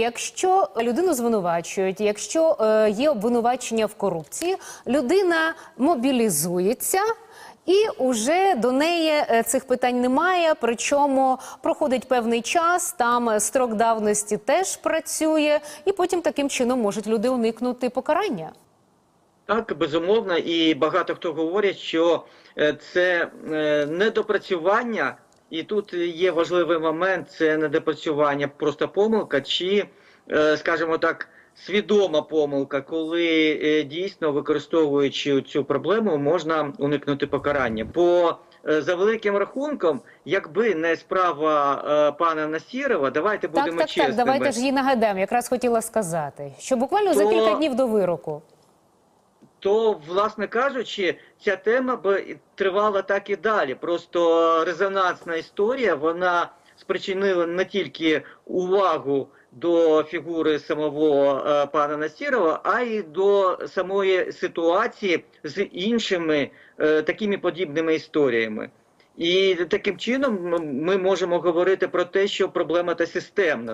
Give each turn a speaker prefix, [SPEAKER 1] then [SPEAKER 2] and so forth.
[SPEAKER 1] Якщо людину звинувачують, якщо е, є обвинувачення в корупції, людина мобілізується. І уже до неї е, цих питань немає. Причому проходить певний час, там е, строк давності теж працює, і потім таким чином можуть люди уникнути покарання.
[SPEAKER 2] Так, безумовно, і багато хто говорить, що е, це недопрацювання, і тут є важливий момент: це недопрацювання, просто помилка, чи, е, скажімо так, свідома помилка, коли е, дійсно використовуючи цю проблему, можна уникнути покарання. Бо е, за великим рахунком, якби не справа е, пана Насірова, давайте
[SPEAKER 1] Так,
[SPEAKER 2] будемо
[SPEAKER 1] так,
[SPEAKER 2] чесними.
[SPEAKER 1] так. Давайте ж її нагадаємо. Якраз хотіла сказати, що буквально за кілька днів до вироку.
[SPEAKER 2] То, власне кажучи, ця тема би тривала так і далі. Просто резонансна історія вона спричинила не тільки увагу до фігури самого е, пана Насірова, а й до самої ситуації з іншими е, такими подібними історіями. І таким чином ми можемо говорити про те, що проблема та системна.